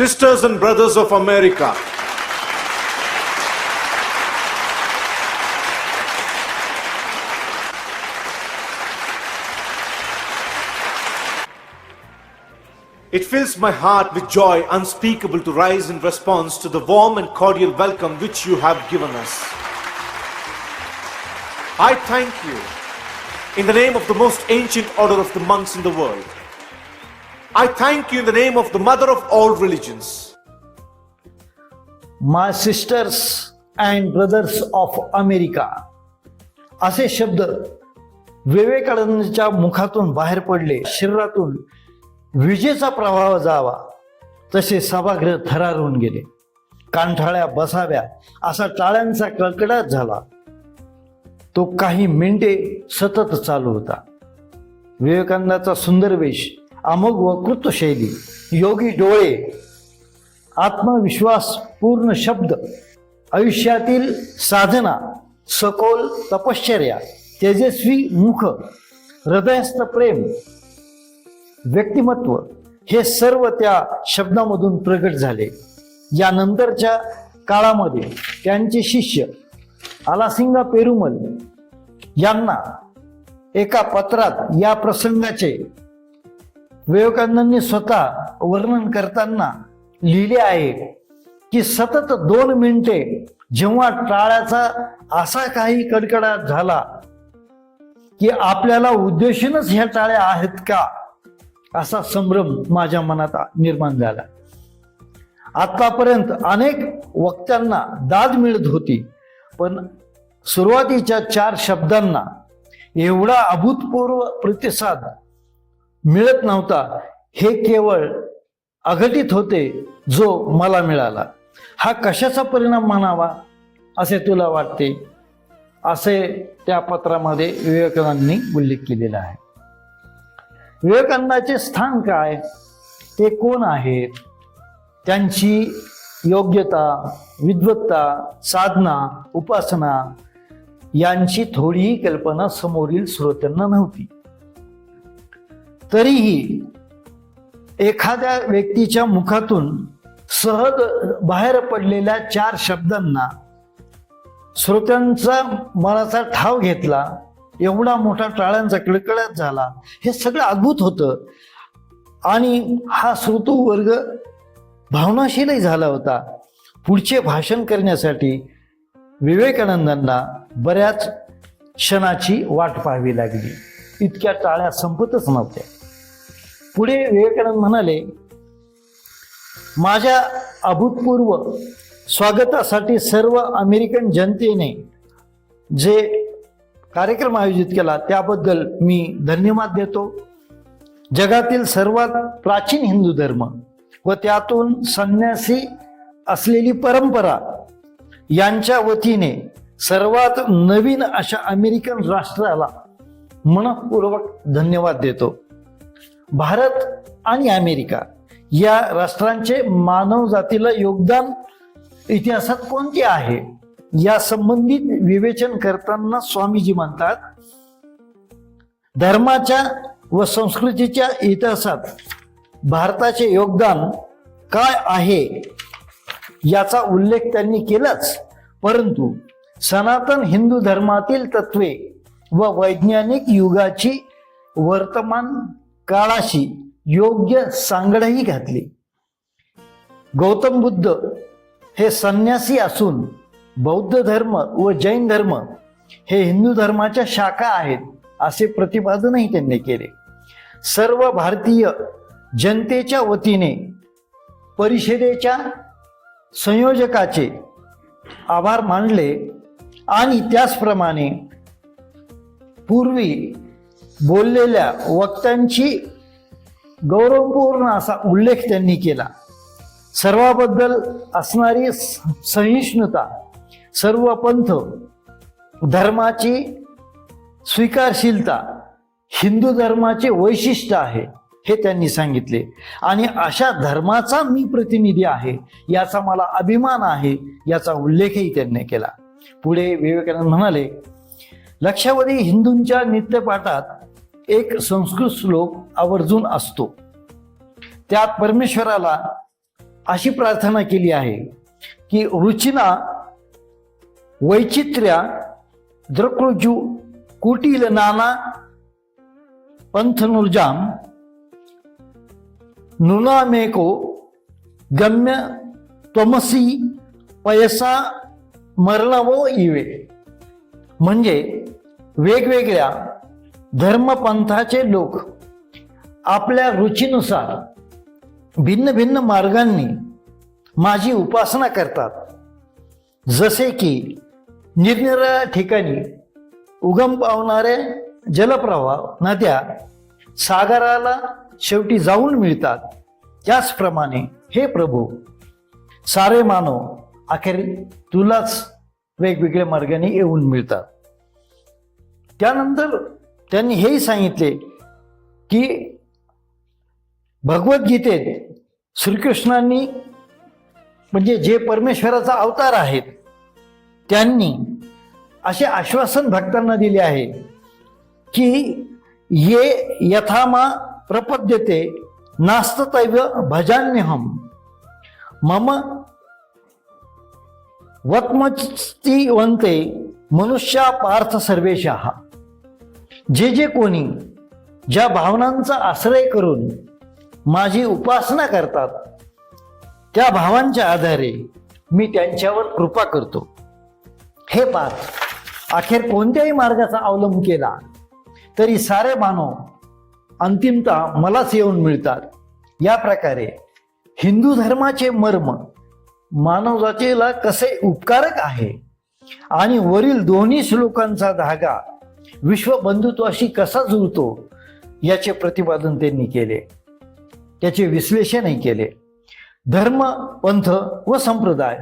sisters and brothers of America, It fills my heart with joy unspeakable to rise in response to the warm and cordial welcome which you have given us. I thank you in the name of the most ancient order of the monks in the world. I thank you in the name of the mother of all religions. My sisters and brothers of America असे शब्द विवेकानंदच्या मुखातून बाहेर पडले शरीरातून विजेचा प्रभाव जावा तसे सभागृह थरारून गेले. कांठाळ्या बसाव्या असा टाळ्यांचा कळकडाट झाला. तो काही मिनिटे सतत चालू होता. विवेकानंदाचा सुंदर वेश अमोघ वकृत्व शैली योगी डोळे आत्मविश्वास पूर्ण शब्द आयुष्यातील साधना सखोल तपश्चर्या तेजस्वी मुख हृदयस्थ प्रेम व्यक्तिमत्व हे सर्व त्या शब्दामधून प्रगट झाले. यानंतरच्या काळामध्ये त्यांचे शिष्य आलासिंगा पेरुमल यांना एका पत्रात या प्रसंगाचे विवेकानंदांनी स्वतः वर्णन करताना लिहिले आहे की सतत दोन मिनिटे जेव्हा टाळ्याचा असा काही कडकडाट झाला की आपल्याला उद्देशूनच ह्या टाळ्या आहेत का असा संभ्रम माझ्या मनात निर्माण झाला. आतापर्यंत अनेक वक्त्यांना दाद मिळत होती पण सुरुवातीच्या चार शब्दांना एवढा अभूतपूर्व प्रतिसाद मिळत नव्हता. हे केवळ अघटित होते जो मला मिळाला. हा कशाचा परिणाम म्हणावा असे तुला वाटते? असे त्या पत्रामध्ये विवेकानंदांनी उल्लेख केलेला आहे. विवेकानंदाचे स्थान काय? ते कोण आहेत? त्यांची योग्यता विद्वत्ता साधना उपासना यांची थोडीही कल्पना समोरील श्रोत्यांना नव्हती. तरीही एखाद्या व्यक्तीच्या मुखातून सहज बाहेर पडलेल्या चार शब्दांना श्रोत्यांचा मनाचा ठाव घेतला एवढा मोठा टाळ्यांचा कडकडत झाला हे सगळं अद्भुत होतं. आणि हा श्रोतू वर्ग भावनाशीलही झाला होता. पुढचे भाषण करण्यासाठी विवेकानंदांना बऱ्याच क्षणाची वाट पाहावी लागली. इतक्या टाळ्या संपतच नव्हत्या. पुढे विवेकानंद म्हणाले माझ्या अभूतपूर्व स्वागतासाठी सर्व अमेरिकन जनतेने जे कार्यक्रम आयोजित केला त्याबद्दल मी धन्यवाद देतो. जगातील सर्वात प्राचीन हिंदू धर्म व त्यातून संन्यासी असलेली परंपरा यांच्या वतीने सर्वात नवीन अशा अमेरिकन राष्ट्राला मनपूर्वक धन्यवाद देतो. भारत आणि अमेरिका या राष्ट्रांचे मानव जातीला योगदान इतिहासात कोणते आहे? या संबंधित विवेचन करताना स्वामीजी म्हणतात धर्माच्या व संस्कृतीच्या इतिहासात भारताचे योगदान काय आहे याचा उल्लेख त्यांनी केलाच परंतु सनातन हिंदू धर्मातील तत्वे व वैज्ञानिक युगाची वर्तमान काळाशी योग्य सांगडही घातली. गौतम बुद्ध हे संन्यासी असून बौद्ध धर्म व जैन धर्म हे हिंदू धर्माच्या शाखा आहेत असे प्रतिपादनही त्यांनी केले. सर्व भारतीय जनतेच्या वतीने परिषदेच्या संयोजकाचे आभार मानले आणि त्याचप्रमाणे पूर्वी बोललेल्या वक्त्यांची गौरवपूर्ण असा उल्लेख त्यांनी केला. सर्वाबद्दल असणारी स- सहिष्णुता सर्व पंथ धर्माची स्वीकारशीलता हिंदू धर्माचे वैशिष्ट्य आहे हे त्यांनी सांगितले. आणि अशा धर्माचा मी प्रतिनिधी आहे याचा मला अभिमान आहे याचा उल्लेखही त्यांनी केला. पुढे विवेकानंद म्हणाले लक्षावधी हिंदूंच्या नित्यपाठात एक संस्कृत श्लोक आवर्जून असतो. त्यात परमेश्वराला अशी प्रार्थना केली आहे की रुचिना वैचित्र्या द्रकृजू कुटील नाना पंथनुर्जाम नुनामेको गम्य त्वमसी पयसा मरणवो इवे. म्हणजे वेगवेगळ्या धर्मपंथाचे लोक आपल्या रुचीनुसार भिन्न भिन्न मार्गांनी माझी उपासना करतात. जसे की निरनिराळ्या ठिकाणी उगम पावणारे जलप्रवाह नद्या सागराला शेवटी जाऊन मिळतात. त्याचप्रमाणे हे प्रभू सारे मानव अखेर तुलाच वेगवेगळ्या मार्गाने येऊन मिळतात. त्यानंतर त्यांनी हेही सांगितले की भगवद्गीतेत श्रीकृष्णांनी म्हणजे जे परमेश्वराचा अवतार आहेत त्यांनी असे आश्वासन भक्तांना दिले आहे की ये यथामा प्रपद्यते नास्ततैव्य भजान्यहम. मम वत्मस्तिवंते मनुष्या पार्थ सर्वेशा. जे जे कोणी ज्या भावनांचा आश्रय करून माझी उपासना करतात त्या भावांच्या आधारे मी त्यांच्यावर कृपा करतो. हे पाच. अखेर कोणत्याही मार्गाचा अवलंब केला तरी सारे मानव अंतिमता मलाच येऊन मिळतात. या प्रकारे हिंदू धर्माचे मर्म मानवजातीला कसे उपकारक आहे आणि वरील दोन्ही श्लोकांचा धागा विश्व बंधुत्वाशी कसा जुळतो याचे प्रतिपादन त्यांनी केले. त्याचे विश्लेषणही केले. धर्म पंथ व संप्रदाय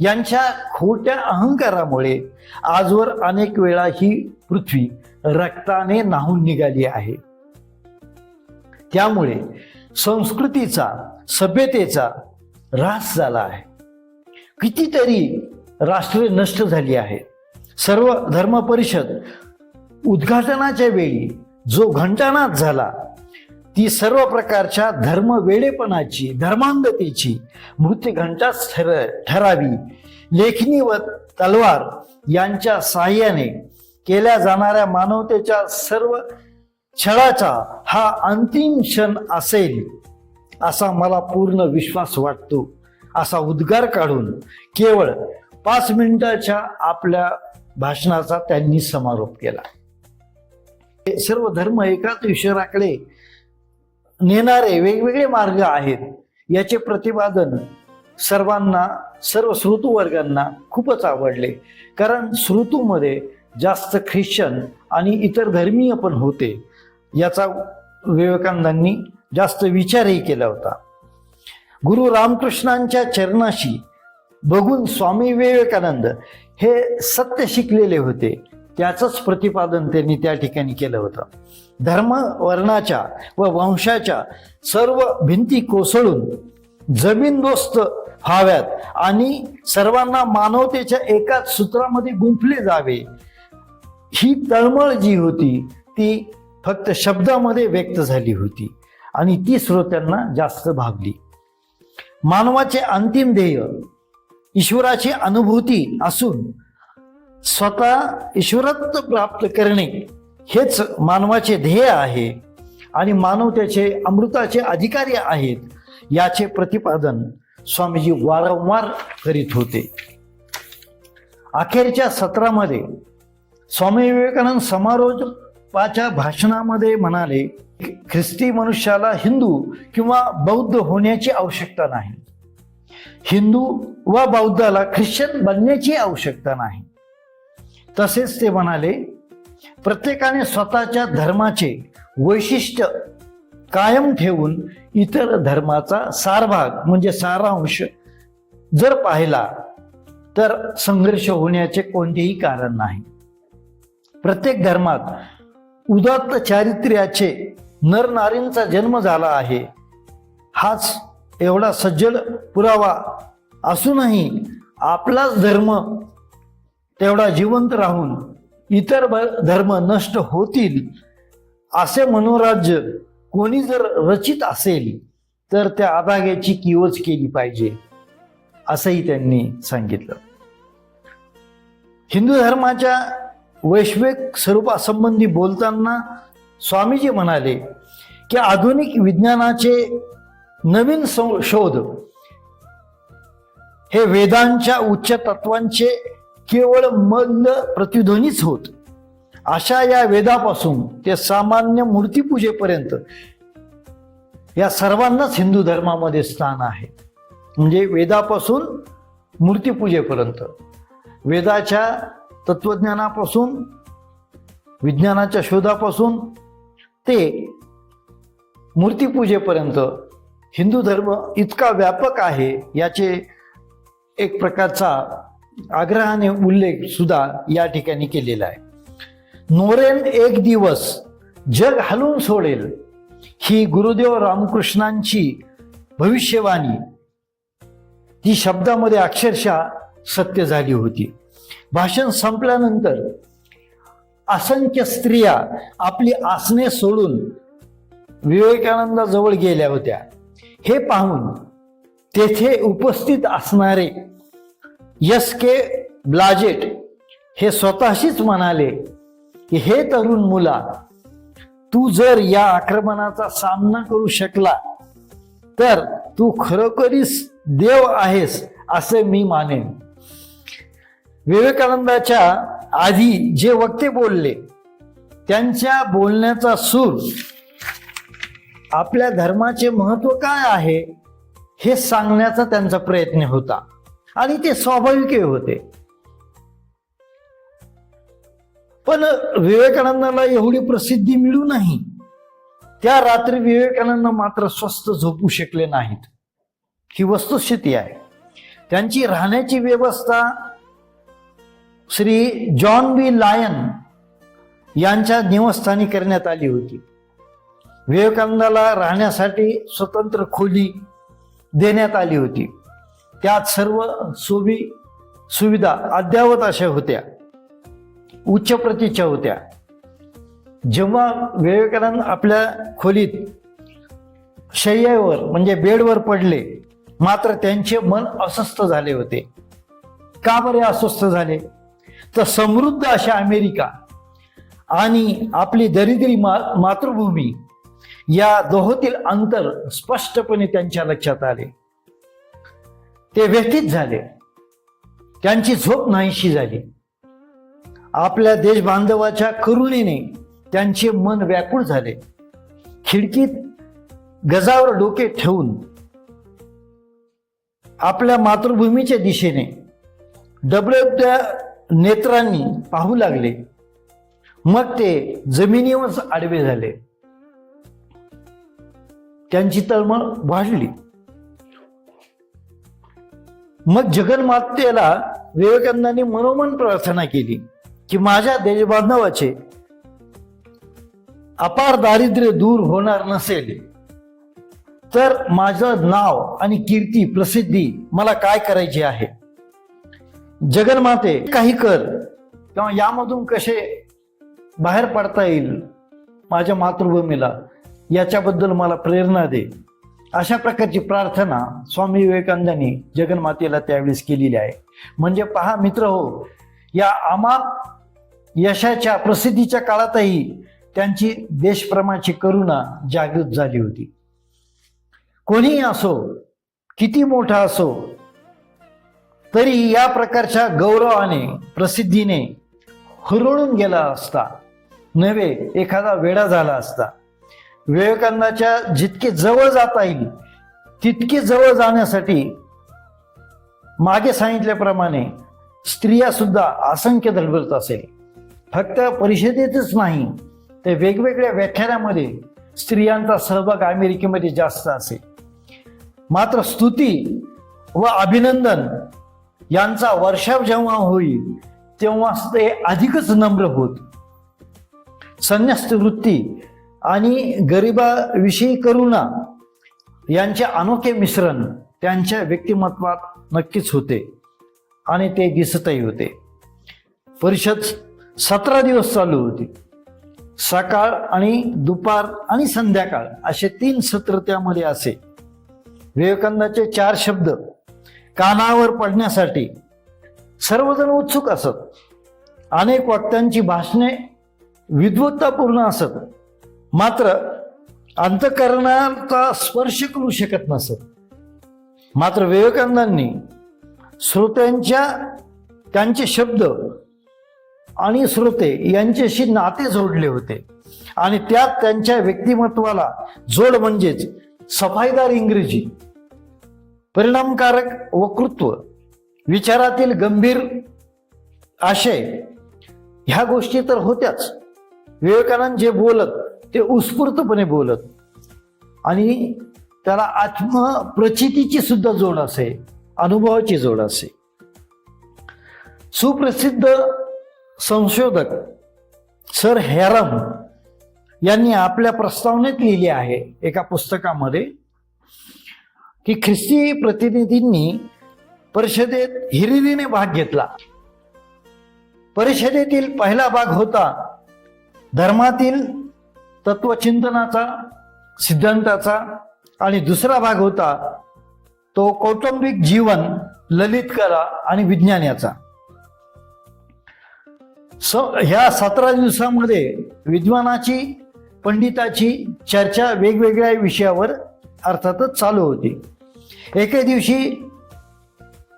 यांच्या खोट्या अहंकारामुळे आजवर अनेक वेळा ही पृथ्वी रक्ताने नाहून निघाली आहे. त्यामुळे संस्कृतीचा सभ्यतेचा ऱ्हास झाला आहे. कितीतरी राष्ट्रे नष्ट झाली आहे सर्व धर्म परिषद उद्घाटनाच्या वेळी जो घंटानाद झाला ती सर्व प्रकारच्या धर्म वेडेपणाची धर्मांगतेची मृत्यू घंटाच ठर ठरावी. लेखणी व तलवार यांच्या साह्याने केल्या जाणाऱ्या मानवतेच्या सर्व छळाचा हा अंतिम क्षण असेल असा मला पूर्ण विश्वास वाटतो. असा उद्गार काढून केवळ पाच मिनिटाच्या आपल्या भाषणाचा त्यांनी समारोप केला. सर्व धर्म एकाच ईश्वराकडे नेणारे वेगवेगळे मार्ग आहेत. याचे प्रतिपादन सर्वांना सर्व श्रोतूवर्गांना खूपच आवडले. कारण श्रोतूमध्ये जास्त ख्रिश्चन आणि इतर धर्मीय पण होते. याचा विवेकानंदांनी जास्त विचारही केला होता. गुरु रामकृष्णांच्या चरणाशी बघून स्वामी विवेकानंद हे सत्य शिकलेले होते. त्याचंच प्रतिपादन त्यांनी त्या ठिकाणी केलं होतं. धर्म वर्णाच्या व वंशाच्या सर्व भिंती कोसळून जमीनदोस्त व्हाव्यात आणि सर्वांना मानवतेच्या एकाच सूत्रामध्ये गुंफले जावे. ही तळमळ जी होती ती फक्त शब्दामध्ये व्यक्त झाली होती आणि ती श्रोत्यांना जास्त भागली. मानवाचे अंतिम ध्येय ईश्वराची अनुभूती असून स्वतः ईश्वरत्व प्राप्त करणे हेच मानवाचे ध्येय आहे आणि मानव त्याचे अमृताचे अधिकारी आहेत याचे प्रतिपादन स्वामीजी वारंवार करीत होते. अखेरच्या सत्रामध्ये स्वामी विवेकानंद समारोपाच्या भाषणामध्ये म्हणाले ख्रिस्ती मनुष्याला हिंदू किंवा बौद्ध होण्याची आवश्यकता नाही. हिंदू व बौद्धाला ख्रिश्चन बनण्याची आवश्यकता नाही. तसेच ते म्हणाले प्रत्येकाने स्वतःच्या धर्माचे वैशिष्ट्य कायम ठेवून इतर धर्माचा सारभाग म्हणजे सारांश जर पाहिला तर संघर्ष होण्याचे कोणतेही कारण नाही. प्रत्येक धर्मात उदात्त चारित्र्याचे नरनारींचा जन्म झाला आहे. हाच एवढा सज्जड पुरावा असूनही आपलाच धर्म तेवढा जिवंत राहून इतर धर्म नष्ट होतील असे मनोराज्य कोणी जर रचित असेल तर त्या अभाग्याची किवच केली पाहिजे असंही त्यांनी सांगितलं. हिंदू धर्माच्या वैश्विक स्वरूपासंबंधी बोलताना स्वामीजी म्हणाले की आधुनिक विज्ञानाचे नवीन सं- शोध हे वेदांच्या उच्च तत्वांचे केवळ मल्ल प्रतिध्वनीच होत. अशा या वेदापासून ते सामान्य मूर्तीपूजेपर्यंत या सर्वांनाच हिंदू धर्मामध्ये स्थान आहे. म्हणजे वेदापासून मूर्तीपूजेपर्यंत. वेदाच्या तत्वज्ञानापासून विज्ञानाच्या शोधापासून ते मूर्तीपूजेपर्यंत हिंदू धर्म इतका व्यापक आहे याचे एक प्रकारचा आग्रहाने उल्लेख सुद्धा या ठिकाणी केलेला आहे. नोरेन एक दिवस जग हलवून सोडेल. ही गुरुदेव रामकृष्णांची भविष्यवाणी. ती शब्दामध्ये अक्षरशः सत्य झाली होती. भाषण संपल्यानंतर असंख्य स्त्रिया आपली आसने सोडून विवेकानंदाजवळ गेल्या होत्या हे पाहून तेथे उपस्थित असणारे यस के ब्लाजेट हे स्वतःशीच म्हणाले की हे तरुण मुला तू जर या आक्रमणाचा सामना करू शकला तर तू खरोखरीच देव आहेस असे मी मानेन. विवेकानंदाच्या आधी जे वक्ते बोलले त्यांच्या बोलण्याचा सूर आपल्या धर्माचे महत्त्व काय आहे हे सांगण्याचा त्यांचा प्रयत्न होता. आणि ते स्वाभाविकही होते. पण विवेकानंदाला एवढी प्रसिद्धी मिळू नाही. त्या रात्री विवेकानंद मात्र स्वस्त झोपू शकले नाहीत. ही वस्तुस्थिती आहे. त्यांची राहण्याची व्यवस्था श्री जॉन बी लायन यांच्या निवासस्थानी करण्यात आली होती. विवेकानंदाला राहण्यासाठी स्वतंत्र खोली देण्यात आली होती. त्यात सर्व सोबी सुविधा अद्यावत अशा होत्या. उच्च प्रतीच्या होत्या. जेव्हा विवेकानंद आपल्या खोलीत शय्यावर म्हणजे बेडवर पडले मात्र त्यांचे मन अस्वस्थ झाले होते. का बरे अस्वस्थ झाले? तर समृद्ध अशा अमेरिका आणि आपली दरिद्री मा मातृभूमी या दोहोतील अंतर स्पष्टपणे त्यांच्या लक्षात आले. ते व्यथित झाले. त्यांची झोप नाहीशी झाली. आपल्या देशबांधवाच्या करुणेने त्यांचे मन व्याकुळ झाले. खिडकीत गजावर डोके ठेवून आपल्या मातृभूमीच्या दिशेने डबडबत्या नेत्रांनी पाहू लागले. मग ते जमिनीवरच आडवे झाले. त्यांची तळमळ वाढली. मग जगन्मातेला विवेकानंदांनी मनोमन प्रार्थना केली की माझ्या देशबांधवाचे अपार दारिद्र्य दूर होणार नसेल. तर माझं नाव आणि कीर्ती प्रसिद्धी मला काय करायची आहे? जगन्माते काही कर. किंवा यामधून कसे बाहेर पडता येईल? माझ्या मातृभूमीला. याच्याबद्दल मला प्रेरणा दे. अशा प्रकारची प्रार्थना स्वामी विवेकानंदांनी जगन्मातेला त्यावेळेस केलेली आहे. म्हणजे पहा मित्र हो या अमाप यशाच्या प्रसिद्धीच्या काळातही त्यांची देशप्रेमाची करुणा जागृत झाली होती. कोणीही असो किती मोठा असो तरी या प्रकारच्या गौरवाने प्रसिद्धीने हुरळून गेला असता. नव्हे एखादा वेडा झाला असता. विवेकानंदाच्या जितके जवळ जाता येईल तितके जवळ जाण्यासाठी मागे सांगितल्याप्रमाणे स्त्रिया सुद्धा असंख्य धडपडत असेल. फक्त परिषदेतच नाही तर वेगवेगळ्या व्याख्यानामध्ये स्त्रियांचा सहभाग अमेरिकेमध्ये जास्त असेल. मात्र स्तुती व अभिनंदन यांचा वर्षाव जेव्हा होईल तेव्हा ते अधिकच नम्र होत. संन्यास्त वृत्ती आणि गरिबाविषयी करुणा यांचे अनोखे मिश्रण त्यांच्या व्यक्तिमत्वात नक्कीच होते आणि ते दिसतही होते. परिषद सतरा दिवस चालू होती. सकाळ आणि दुपार आणि संध्याकाळ असे तीन सत्र त्यामध्ये असे. विवेकानंदाचे चार शब्द कानावर पडण्यासाठी सर्वजण उत्सुक असत. अनेक वक्त्यांची भाषणे विद्वत्तापूर्ण असत. मात्र अंतकरणाचा स्पर्श करू शकत नसत. मात्र विवेकानंदांनी श्रोत्यांच्या त्यांचे शब्द आणि श्रोते यांच्याशी नाते जोडले होते. आणि त्यात त्यांच्या व्यक्तिमत्वाला जोड म्हणजेच सफाईदार इंग्रजी परिणामकारक वक्तृत्व विचारातील गंभीर आशय ह्या गोष्टी तर होत्याच. विवेकानंद जे बोलत ते उत्स्फूर्तपणे बोलत. आणि त्याला आत्मप्रचितीची सुद्धा जोड असे अनुभवाची जोड असे. सुप्रसिद्ध संशोधक सर हेरम यांनी आपल्या प्रस्तावनेत लिहिले आहे एका पुस्तकामध्ये की ख्रिस्ती प्रतिनिधींनी परिषदेत हिरिरीने भाग घेतला. परिषदेतील पहिला भाग होता धर्मातील तत्वचिंतनाचा सिद्धांताचा आणि दुसरा भाग होता तो कौटुंबिक जीवन ललित कला आणि विज्ञान याचा. स ह्या सतरा दिवसामध्ये विद्वानाची पंडिताची चर्चा वेगवेगळ्या विषयावर अर्थातच चालू होती. एके दिवशी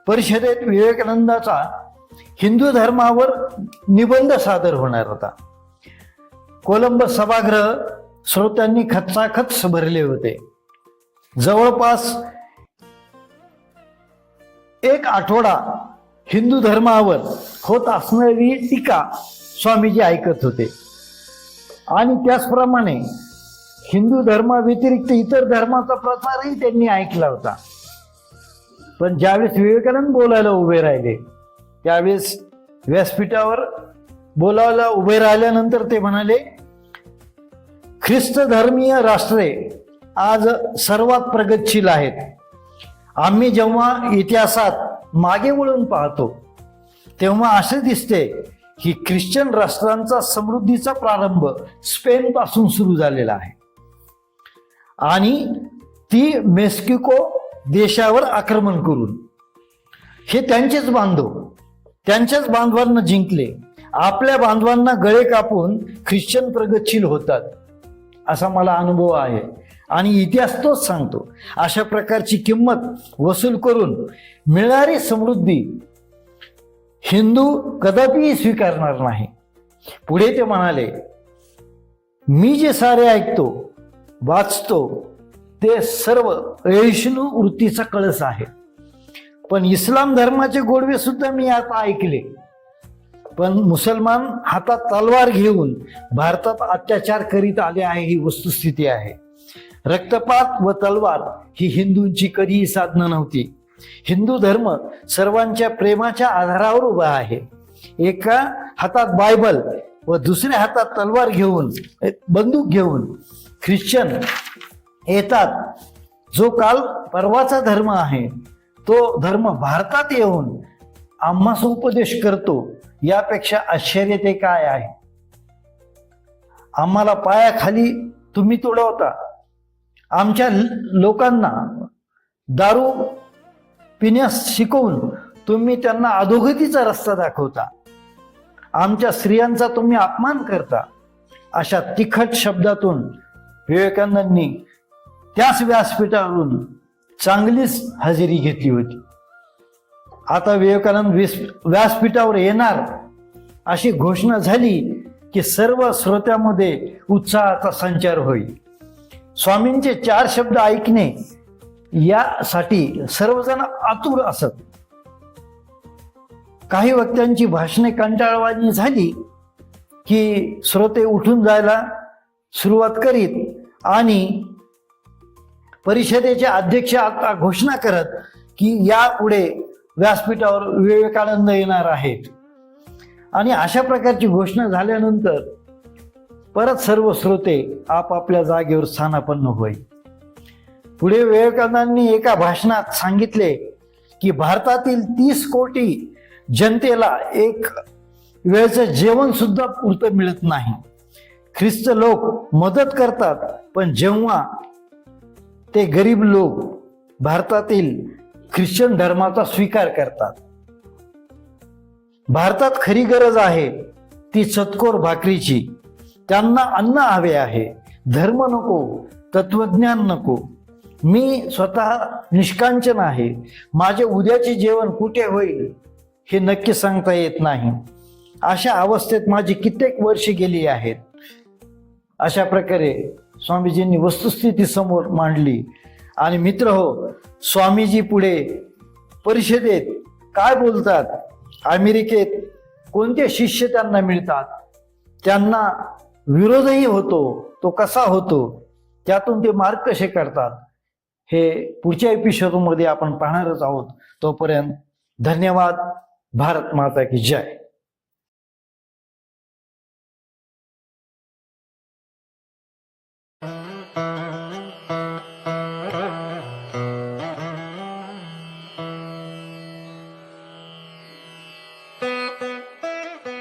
परिषदेत विवेकानंदाचा हिंदू धर्मावर निबंध सादर होणार होता. कोलंब सभागृह श्रोत्यांनी खचाखच भरले होते. जवळपास एक आठवडा हिंदू धर्मावर होत असणारी टीका स्वामीजी ऐकत होते. आणि त्याचप्रमाणे हिंदू धर्माव्यतिरिक्त इतर धर्माचा प्रचारही त्यांनी ऐकला होता. पण ज्यावेळेस विवेकानंद बोलायला उभे राहिले त्यावेळेस व्यासपीठावर बोलायला उभे राहिल्यानंतर ते म्हणाले ख्रिस्त धर्मीय राष्ट्रे आज सर्वात प्रगतशील आहेत. आम्ही जेव्हा इतिहासात मागे वळून पाहतो तेव्हा असे दिसते की ख्रिश्चन राष्ट्रांचा समृद्धीचा प्रारंभ स्पेन पासून सुरू झालेला आहे. आणि ती मेक्सिको देशावर आक्रमण करून हे त्यांचेच बांधव त्यांच्याच बांधवांना जिंकले. आपल्या बांधवांना गळे कापून ख्रिश्चन प्रगतशील होतात. असा मला अनुभव आहे. आणि इतिहास तोच सांगतो. अशा प्रकारची किंमत वसूल करून मिळणारी समृद्धी हिंदू कदापिही स्वीकारणार नाही. पुढे ते म्हणाले मी जे सारे ऐकतो वाचतो ते सर्व अहिष्णू वृत्तीचा कळस आहे. पण इस्लाम धर्माचे गोडवे सुद्धा मी आता ऐकले. पण मुसलमान हातात तलवार घेऊन भारतात अत्याचार करीत आले आहे ही वस्तुस्थिती आहे. रक्तपात व तलवार ही हिंदूंची कधीही साधनं नव्हती. हिंदू धर्म सर्वांच्या प्रेमाच्या आधारावर उभा आहे. एका हातात बायबल व दुसऱ्या हातात तलवार घेऊन बंदूक घेऊन ख्रिश्चन येतात. जो काल परवाचा धर्म आहे तो धर्म भारतात येऊन आम्हास उपदेश करतो. यापेक्षा आश्चर्य ते काय आहे? आम्हाला पायाखाली तुम्ही तुडवता आमच्या लोकांना दारू पिण्यास शिकवून तुम्ही त्यांना अधोगतीचा रस्ता दाखवता. आमच्या स्त्रियांचा तुम्ही अपमान करता. अशा तिखट शब्दातून विवेकानंदांनी त्याच व्यासपीठावरून चांगलीच हजेरी घेतली होती. आता विवेकानंद विस व्यासपीठावर येणार अशी घोषणा झाली की सर्व श्रोत्यामध्ये उत्साहाचा संचार होईल. स्वामींचे चार शब्द ऐकणे यासाठी सर्वजण आतुर असत. काही वक्त्यांची भाषणे कंटाळवाणी झाली की श्रोते उठून जायला सुरुवात करीत आणि परिषदेचे अध्यक्ष आता घोषणा करत की यापुढे व्यासपीठावर विवेकानंद येणार आहेत. आणि अशा प्रकारची घोषणा झाल्यानंतर परत सर्व श्रोते आपापल्या जागेवर स्थानापन्न होईल. पुढे विवेकानंदांनी एका भाषणात सांगितले की भारतातील तीस कोटी जनतेला एक वेळचं जेवण सुद्धा पुरतं मिळत नाही. ख्रिस्त लोक मदत करतात पण जेव्हा ते गरीब लोक भारतातील ख्रिश्चन धर्माचा स्वीकार करतात. भारतात खरी गरज आहे ती सत्कोर भाकरीची. त्यांना अन्न हवे आहे. धर्म नको तत्वज्ञान नको. मी स्वतः निष्कांचन आहे. माझे उद्याचे जेवण कुठे होईल हे नक्की सांगता येत नाही. अशा अवस्थेत माझी कित्येक वर्षे गेली आहेत. अशा प्रकारे स्वामीजींनी वस्तुस्थिती समोर मांडली. आणि मित्र हो स्वामीजी पुढे परिषदेत काय बोलतात? अमेरिकेत कोणते शिष्य त्यांना मिळतात? त्यांना विरोधही होतो तो कसा होतो? त्यातून ते मार्ग कसे करतात हे पुढच्या एपिसोडमध्ये आपण पाहणारच आहोत. तोपर्यंत धन्यवाद. भारत माता की जय.